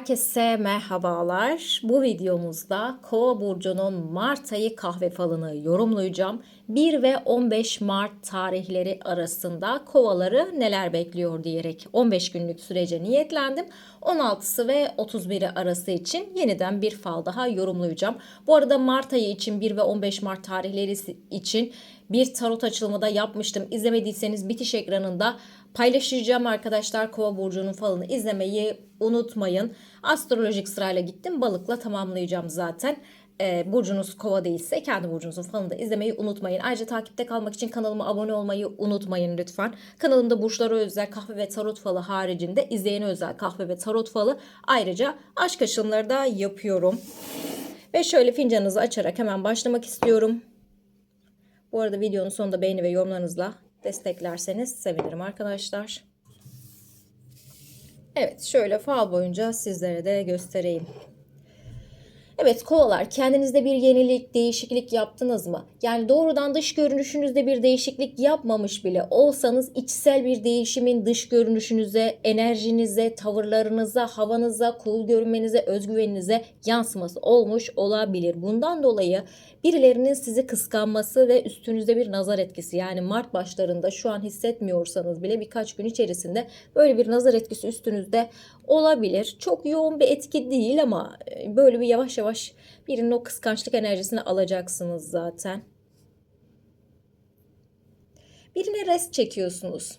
Herkese merhabalar. Bu videomuzda Kova burcunun Mart ayı kahve falını yorumlayacağım. 1 ve 15 Mart tarihleri arasında kovaları neler bekliyor diyerek 15 günlük sürece niyetlendim. 16'sı ve 31'i arası için yeniden bir fal daha yorumlayacağım. Bu arada Mart ayı için 1 ve 15 Mart tarihleri için bir tarot açılımı da yapmıştım. İzlemediyseniz bitiş ekranında paylaşacağım arkadaşlar. Kova burcunun falını izlemeyi unutmayın. Astrolojik sırayla gittim. Balıkla tamamlayacağım zaten. Ee, burcunuz kova değilse kendi burcunuzun falını da izlemeyi unutmayın. Ayrıca takipte kalmak için kanalıma abone olmayı unutmayın lütfen. Kanalımda burçlara özel kahve ve tarot falı haricinde izleyene özel kahve ve tarot falı ayrıca aşk açılımları da yapıyorum. Ve şöyle fincanınızı açarak hemen başlamak istiyorum. Bu arada videonun sonunda beğeni ve yorumlarınızla desteklerseniz sevinirim arkadaşlar. Evet şöyle fal boyunca sizlere de göstereyim. Evet kovalar kendinizde bir yenilik, değişiklik yaptınız mı? Yani doğrudan dış görünüşünüzde bir değişiklik yapmamış bile olsanız içsel bir değişimin dış görünüşünüze, enerjinize, tavırlarınıza, havanıza, cool görünmenize, özgüveninize yansıması olmuş olabilir. Bundan dolayı birilerinin sizi kıskanması ve üstünüzde bir nazar etkisi yani Mart başlarında şu an hissetmiyorsanız bile birkaç gün içerisinde böyle bir nazar etkisi üstünüzde olabilir. Çok yoğun bir etki değil ama böyle bir yavaş yavaş birinin o kıskançlık enerjisini alacaksınız zaten. Birine rest çekiyorsunuz.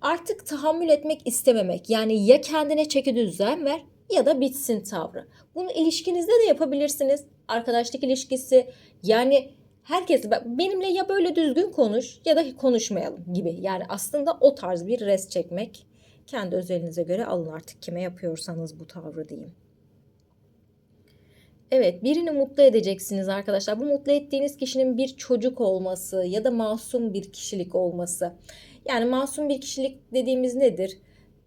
Artık tahammül etmek istememek yani ya kendine çeki düzen ver ya da bitsin tavrı. Bunu ilişkinizde de yapabilirsiniz. Arkadaşlık ilişkisi yani herkes benimle ya böyle düzgün konuş ya da konuşmayalım gibi. Yani aslında o tarz bir rest çekmek. Kendi özelinize göre alın artık kime yapıyorsanız bu tavrı diyeyim. Evet, birini mutlu edeceksiniz arkadaşlar. Bu mutlu ettiğiniz kişinin bir çocuk olması ya da masum bir kişilik olması. Yani masum bir kişilik dediğimiz nedir?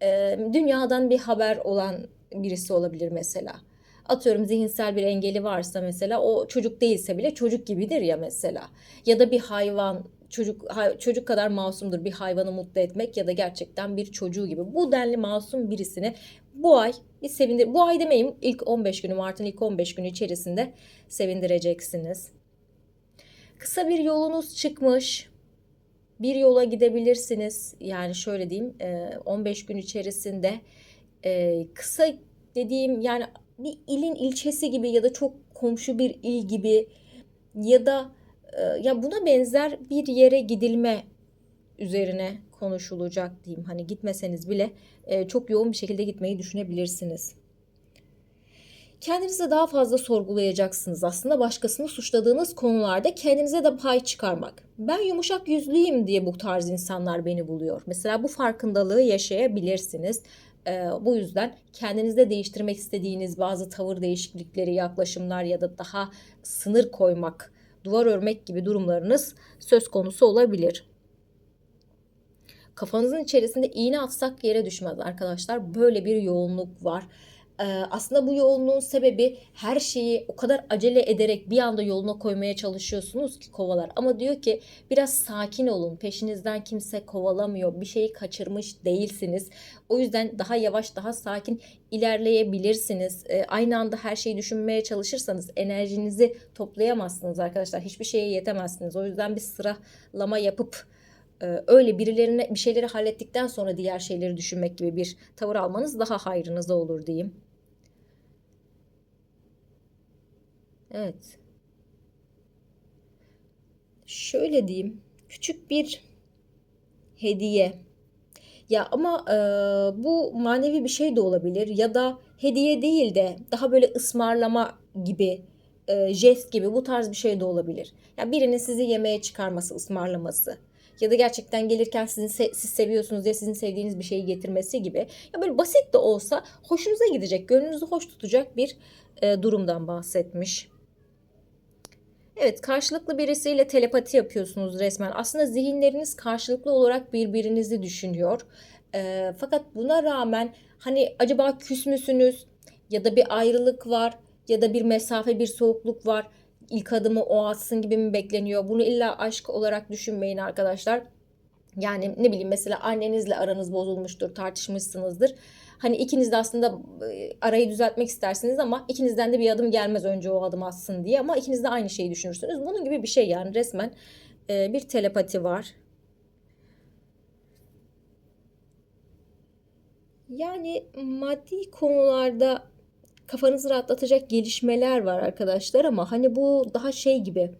Ee, dünyadan bir haber olan birisi olabilir mesela. Atıyorum zihinsel bir engeli varsa mesela o çocuk değilse bile çocuk gibidir ya mesela. Ya da bir hayvan çocuk çocuk kadar masumdur bir hayvanı mutlu etmek ya da gerçekten bir çocuğu gibi. Bu denli masum birisini bu ay bir sevindir. Bu ay demeyeyim ilk 15 günü Mart'ın ilk 15 günü içerisinde sevindireceksiniz. Kısa bir yolunuz çıkmış. Bir yola gidebilirsiniz. Yani şöyle diyeyim 15 gün içerisinde kısa dediğim yani bir ilin ilçesi gibi ya da çok komşu bir il gibi ya da ya buna benzer bir yere gidilme üzerine konuşulacak diyeyim. Hani gitmeseniz bile çok yoğun bir şekilde gitmeyi düşünebilirsiniz. Kendinize daha fazla sorgulayacaksınız aslında başkasını suçladığınız konularda kendinize de pay çıkarmak. Ben yumuşak yüzlüyüm diye bu tarz insanlar beni buluyor. Mesela bu farkındalığı yaşayabilirsiniz. Ee, bu yüzden kendinizde değiştirmek istediğiniz bazı tavır değişiklikleri, yaklaşımlar ya da daha sınır koymak, duvar örmek gibi durumlarınız söz konusu olabilir. Kafanızın içerisinde iğne atsak yere düşmez arkadaşlar. Böyle bir yoğunluk var. Ee, aslında bu yoğunluğun sebebi her şeyi o kadar acele ederek bir anda yoluna koymaya çalışıyorsunuz ki kovalar. Ama diyor ki biraz sakin olun. Peşinizden kimse kovalamıyor. Bir şeyi kaçırmış değilsiniz. O yüzden daha yavaş, daha sakin ilerleyebilirsiniz. Ee, aynı anda her şeyi düşünmeye çalışırsanız enerjinizi toplayamazsınız arkadaşlar. Hiçbir şeye yetemezsiniz. O yüzden bir sıralama yapıp e, öyle birilerine bir şeyleri hallettikten sonra diğer şeyleri düşünmek gibi bir tavır almanız daha hayrınıza olur diyeyim. Evet. Şöyle diyeyim. Küçük bir hediye. Ya ama e, bu manevi bir şey de olabilir ya da hediye değil de daha böyle ısmarlama gibi, e, jest gibi bu tarz bir şey de olabilir. Ya birinin sizi yemeğe çıkarması, ısmarlaması ya da gerçekten gelirken sizin se- siz seviyorsunuz diye sizin sevdiğiniz bir şeyi getirmesi gibi. Ya böyle basit de olsa hoşunuza gidecek, gönlünüzü hoş tutacak bir e, durumdan bahsetmiş. Evet karşılıklı birisiyle telepati yapıyorsunuz resmen. Aslında zihinleriniz karşılıklı olarak birbirinizi düşünüyor. E, fakat buna rağmen hani acaba küs müsünüz ya da bir ayrılık var ya da bir mesafe bir soğukluk var. İlk adımı o atsın gibi mi bekleniyor? Bunu illa aşk olarak düşünmeyin arkadaşlar. Yani ne bileyim mesela annenizle aranız bozulmuştur, tartışmışsınızdır. Hani ikiniz de aslında arayı düzeltmek istersiniz ama ikinizden de bir adım gelmez önce o adım atsın diye ama ikiniz de aynı şeyi düşünürsünüz. Bunun gibi bir şey yani resmen bir telepati var. Yani maddi konularda kafanızı rahatlatacak gelişmeler var arkadaşlar ama hani bu daha şey gibi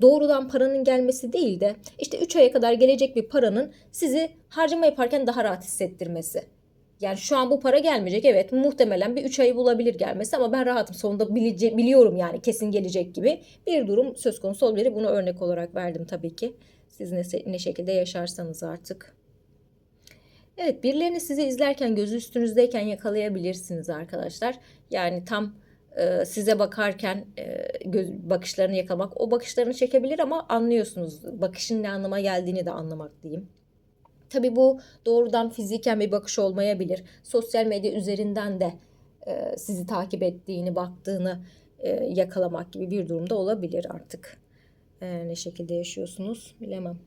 doğrudan paranın gelmesi değil de işte 3 aya kadar gelecek bir paranın sizi harcama yaparken daha rahat hissettirmesi. Yani şu an bu para gelmeyecek evet muhtemelen bir 3 ayı bulabilir gelmesi ama ben rahatım sonunda bilece, biliyorum yani kesin gelecek gibi bir durum söz konusu olabilir. Bunu örnek olarak verdim tabii ki. Siz ne, ne şekilde yaşarsanız artık. Evet birilerini sizi izlerken gözü üstünüzdeyken yakalayabilirsiniz arkadaşlar. Yani tam e, size bakarken e, göz, bakışlarını yakalamak o bakışlarını çekebilir ama anlıyorsunuz bakışın ne anlama geldiğini de anlamak diyeyim. Tabi bu doğrudan fiziken bir bakış olmayabilir. Sosyal medya üzerinden de e, sizi takip ettiğini, baktığını e, yakalamak gibi bir durumda olabilir artık. E, ne şekilde yaşıyorsunuz bilemem.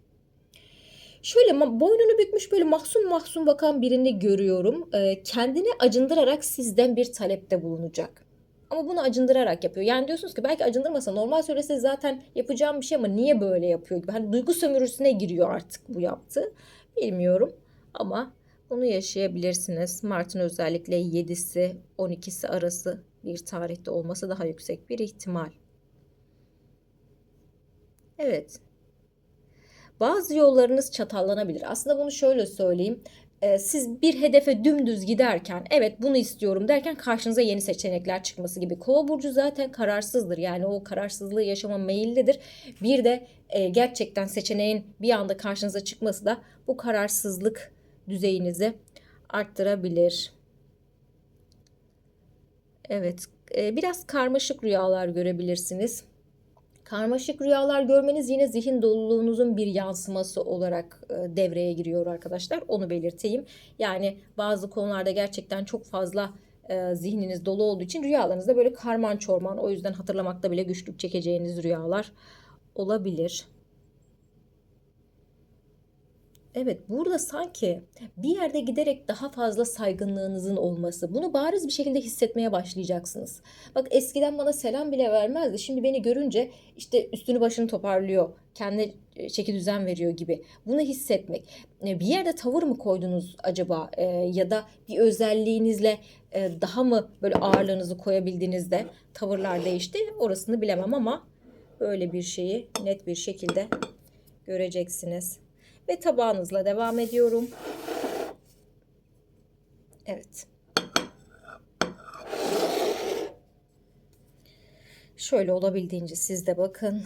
Şöyle boynunu bükmüş böyle mahzun mahzun bakan birini görüyorum. E, kendini acındırarak sizden bir talepte bulunacak. Ama bunu acındırarak yapıyor. Yani diyorsunuz ki belki acındırmasa normal söylese zaten yapacağım bir şey ama niye böyle yapıyor gibi. Hani duygu sömürüsüne giriyor artık bu yaptı. Bilmiyorum ama bunu yaşayabilirsiniz. Mart'ın özellikle 7'si 12'si arası bir tarihte olması daha yüksek bir ihtimal. Evet. Bazı yollarınız çatallanabilir. Aslında bunu şöyle söyleyeyim. Ee, siz bir hedefe dümdüz giderken evet bunu istiyorum derken karşınıza yeni seçenekler çıkması gibi. Kova burcu zaten kararsızdır. Yani o kararsızlığı yaşama meyillidir. Bir de e, gerçekten seçeneğin bir anda karşınıza çıkması da bu kararsızlık düzeyinizi arttırabilir. Evet, e, biraz karmaşık rüyalar görebilirsiniz. Karmaşık rüyalar görmeniz yine zihin doluluğunuzun bir yansıması olarak e, devreye giriyor arkadaşlar. Onu belirteyim. Yani bazı konularda gerçekten çok fazla e, zihniniz dolu olduğu için rüyalarınızda böyle karman çorman o yüzden hatırlamakta bile güçlük çekeceğiniz rüyalar olabilir. Evet, burada sanki bir yerde giderek daha fazla saygınlığınızın olması. Bunu bariz bir şekilde hissetmeye başlayacaksınız. Bak eskiden bana selam bile vermezdi. Şimdi beni görünce işte üstünü başını toparlıyor. Kendi çeki düzen veriyor gibi. Bunu hissetmek. E, bir yerde tavır mı koydunuz acaba? E, ya da bir özelliğinizle e, daha mı böyle ağırlığınızı koyabildiğinizde tavırlar değişti? Orasını bilemem ama böyle bir şeyi net bir şekilde göreceksiniz ve tabağınızla devam ediyorum. Evet. Şöyle olabildiğince siz de bakın.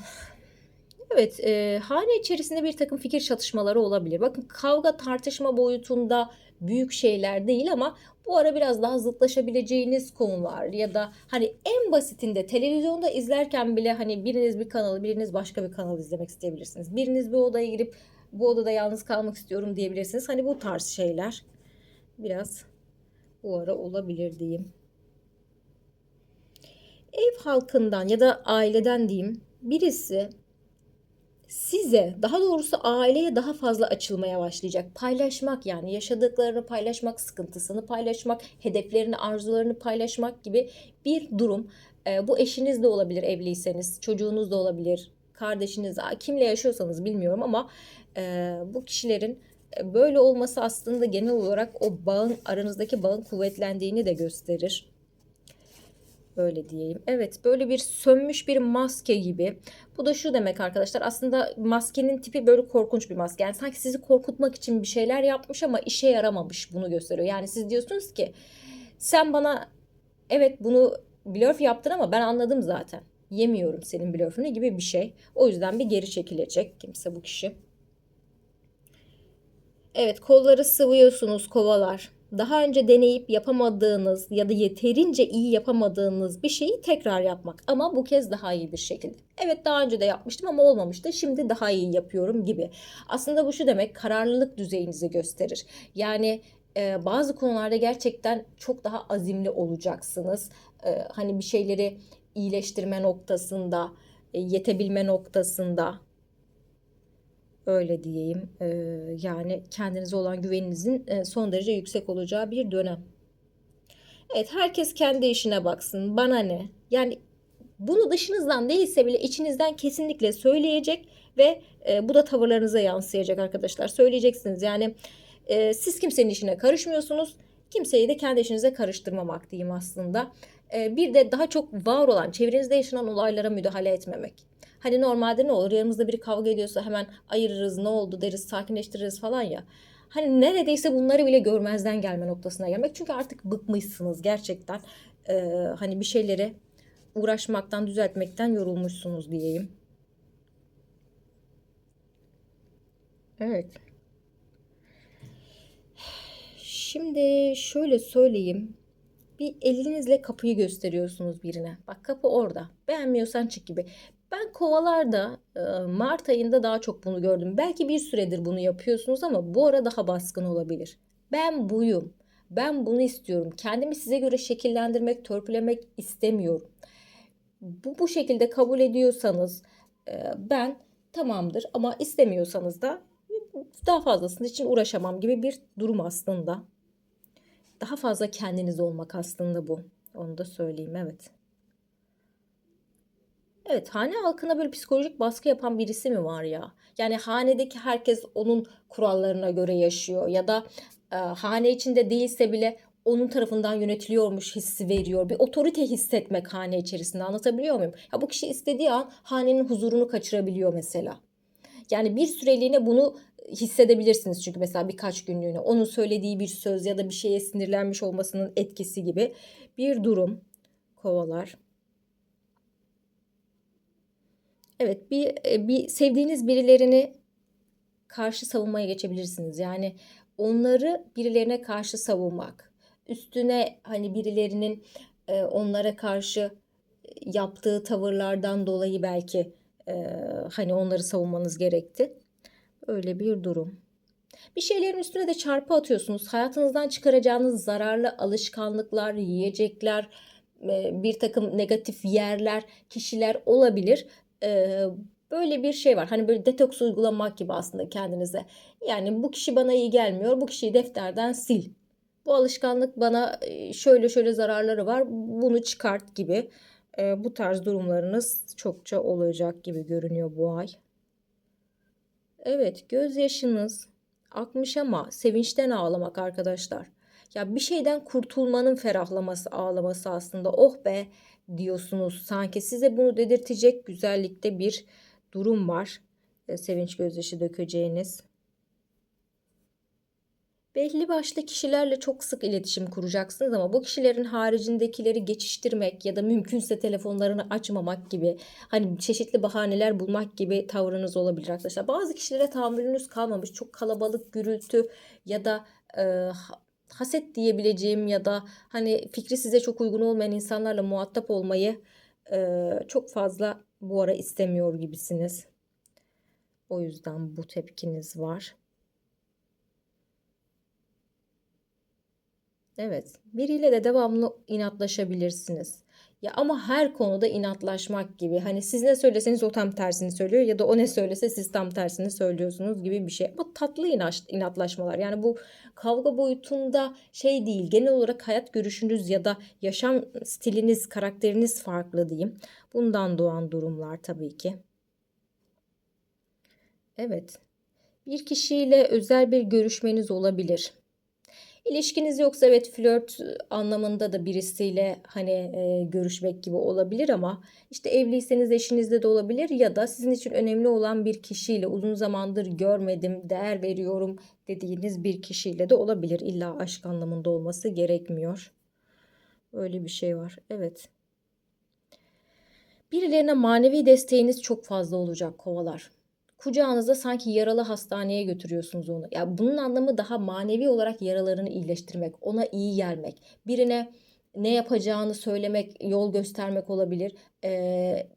Evet, e, hane içerisinde bir takım fikir çatışmaları olabilir. Bakın kavga tartışma boyutunda büyük şeyler değil ama bu ara biraz daha zıtlaşabileceğiniz konular ya da hani en basitinde televizyonda izlerken bile hani biriniz bir kanalı biriniz başka bir kanal izlemek isteyebilirsiniz. Biriniz bir odaya girip bu odada yalnız kalmak istiyorum diyebilirsiniz. Hani bu tarz şeyler biraz bu ara olabilir diyeyim. Ev halkından ya da aileden diyeyim birisi size daha doğrusu aileye daha fazla açılmaya başlayacak. Paylaşmak yani yaşadıklarını paylaşmak, sıkıntısını paylaşmak, hedeflerini, arzularını paylaşmak gibi bir durum. E, bu eşiniz de olabilir evliyseniz, çocuğunuz da olabilir, kardeşiniz, kimle yaşıyorsanız bilmiyorum ama bu kişilerin e, böyle olması aslında genel olarak o bağın aranızdaki bağın kuvvetlendiğini de gösterir. Böyle diyeyim. Evet böyle bir sönmüş bir maske gibi. Bu da şu demek arkadaşlar. Aslında maskenin tipi böyle korkunç bir maske. Yani sanki sizi korkutmak için bir şeyler yapmış ama işe yaramamış bunu gösteriyor. Yani siz diyorsunuz ki sen bana evet bunu blöf yaptın ama ben anladım zaten. Yemiyorum senin blöfünü gibi bir şey. O yüzden bir geri çekilecek kimse bu kişi. Evet kolları sıvıyorsunuz kovalar. Daha önce deneyip yapamadığınız ya da yeterince iyi yapamadığınız bir şeyi tekrar yapmak ama bu kez daha iyi bir şekilde. Evet daha önce de yapmıştım ama olmamıştı. Şimdi daha iyi yapıyorum gibi. Aslında bu şu demek kararlılık düzeyinizi gösterir. Yani e, bazı konularda gerçekten çok daha azimli olacaksınız. E, hani bir şeyleri iyileştirme noktasında, e, yetebilme noktasında Öyle diyeyim. Ee, yani kendinize olan güveninizin e, son derece yüksek olacağı bir dönem. Evet herkes kendi işine baksın. Bana ne? Yani bunu dışınızdan değilse bile içinizden kesinlikle söyleyecek ve e, bu da tavırlarınıza yansıyacak arkadaşlar. Söyleyeceksiniz yani e, siz kimsenin işine karışmıyorsunuz. Kimseyi de kendi işinize karıştırmamak diyeyim aslında. E, bir de daha çok var olan çevrenizde yaşanan olaylara müdahale etmemek. Hani normalde ne olur yanımızda biri kavga ediyorsa hemen ayırırız ne oldu deriz sakinleştiririz falan ya. Hani neredeyse bunları bile görmezden gelme noktasına gelmek. Çünkü artık bıkmışsınız gerçekten. E, hani bir şeyleri uğraşmaktan, düzeltmekten yorulmuşsunuz diyeyim. Evet. Şimdi şöyle söyleyeyim. Bir elinizle kapıyı gösteriyorsunuz birine. Bak kapı orada. Beğenmiyorsan çık gibi. Ben kovalarda Mart ayında daha çok bunu gördüm. Belki bir süredir bunu yapıyorsunuz ama bu ara daha baskın olabilir. Ben buyum. Ben bunu istiyorum. Kendimi size göre şekillendirmek, törpülemek istemiyorum. Bu bu şekilde kabul ediyorsanız ben tamamdır ama istemiyorsanız da daha fazlasının için uğraşamam gibi bir durum aslında. Daha fazla kendiniz olmak aslında bu. Onu da söyleyeyim evet. Evet, hane halkına böyle psikolojik baskı yapan birisi mi var ya? Yani hanedeki herkes onun kurallarına göre yaşıyor ya da e, hane içinde değilse bile onun tarafından yönetiliyormuş hissi veriyor. Bir otorite hissetmek hane içerisinde anlatabiliyor muyum? Ya bu kişi istediği an hanenin huzurunu kaçırabiliyor mesela. Yani bir süreliğine bunu hissedebilirsiniz çünkü mesela birkaç günlüğüne onun söylediği bir söz ya da bir şeye sinirlenmiş olmasının etkisi gibi bir durum kovalar. Evet bir e, bir sevdiğiniz birilerini karşı savunmaya geçebilirsiniz. Yani onları birilerine karşı savunmak. Üstüne hani birilerinin e, onlara karşı yaptığı tavırlardan dolayı belki e, hani onları savunmanız gerekti. Öyle bir durum. Bir şeylerin üstüne de çarpı atıyorsunuz. Hayatınızdan çıkaracağınız zararlı alışkanlıklar, yiyecekler, e, bir takım negatif yerler, kişiler olabilir. E, böyle bir şey var. Hani böyle detoks uygulamak gibi aslında kendinize. Yani bu kişi bana iyi gelmiyor. Bu kişiyi defterden sil. Bu alışkanlık bana e, şöyle şöyle zararları var. Bunu çıkart gibi. Bu tarz durumlarınız çokça olacak gibi görünüyor bu ay. Evet, gözyaşınız akmış ama sevinçten ağlamak arkadaşlar. Ya bir şeyden kurtulmanın ferahlaması, ağlaması aslında. Oh be diyorsunuz. Sanki size bunu dedirtecek güzellikte bir durum var. E, sevinç gözyaşı dökeceğiniz. Belli başlı kişilerle çok sık iletişim kuracaksınız ama bu kişilerin haricindekileri geçiştirmek ya da mümkünse telefonlarını açmamak gibi hani çeşitli bahaneler bulmak gibi tavrınız olabilir arkadaşlar. Bazı kişilere tahammülünüz kalmamış. Çok kalabalık, gürültü ya da e, haset diyebileceğim ya da hani fikri size çok uygun olmayan insanlarla muhatap olmayı e, çok fazla bu ara istemiyor gibisiniz. O yüzden bu tepkiniz var. Evet, biriyle de devamlı inatlaşabilirsiniz. Ya ama her konuda inatlaşmak gibi. Hani siz ne söyleseniz o tam tersini söylüyor ya da o ne söylese siz tam tersini söylüyorsunuz gibi bir şey. Ama tatlı inatlaşmalar. Yani bu kavga boyutunda şey değil. Genel olarak hayat görüşünüz ya da yaşam stiliniz, karakteriniz farklı diyeyim. Bundan doğan durumlar tabii ki. Evet. Bir kişiyle özel bir görüşmeniz olabilir. İlişkiniz yoksa evet flört anlamında da birisiyle hani e, görüşmek gibi olabilir ama işte evliyseniz eşinizde de olabilir ya da sizin için önemli olan bir kişiyle uzun zamandır görmedim, değer veriyorum dediğiniz bir kişiyle de olabilir. İlla aşk anlamında olması gerekmiyor. Öyle bir şey var. Evet. Birilerine manevi desteğiniz çok fazla olacak kovalar kucağınızda sanki yaralı hastaneye götürüyorsunuz onu. Ya bunun anlamı daha manevi olarak yaralarını iyileştirmek, ona iyi gelmek. Birine ne yapacağını söylemek, yol göstermek olabilir. Ee,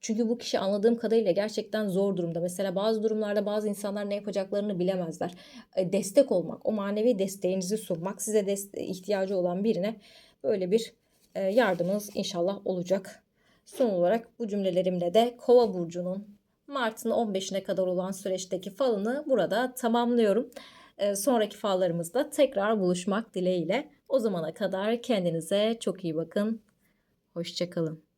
çünkü bu kişi anladığım kadarıyla gerçekten zor durumda. Mesela bazı durumlarda bazı insanlar ne yapacaklarını bilemezler. E, destek olmak, o manevi desteğinizi sunmak, size deste- ihtiyacı olan birine böyle bir e, yardımınız inşallah olacak. Son olarak bu cümlelerimle de Kova burcunun Mart'ın 15'ine kadar olan süreçteki falını burada tamamlıyorum. Sonraki fallarımızda tekrar buluşmak dileğiyle. O zamana kadar kendinize çok iyi bakın. Hoşça kalın.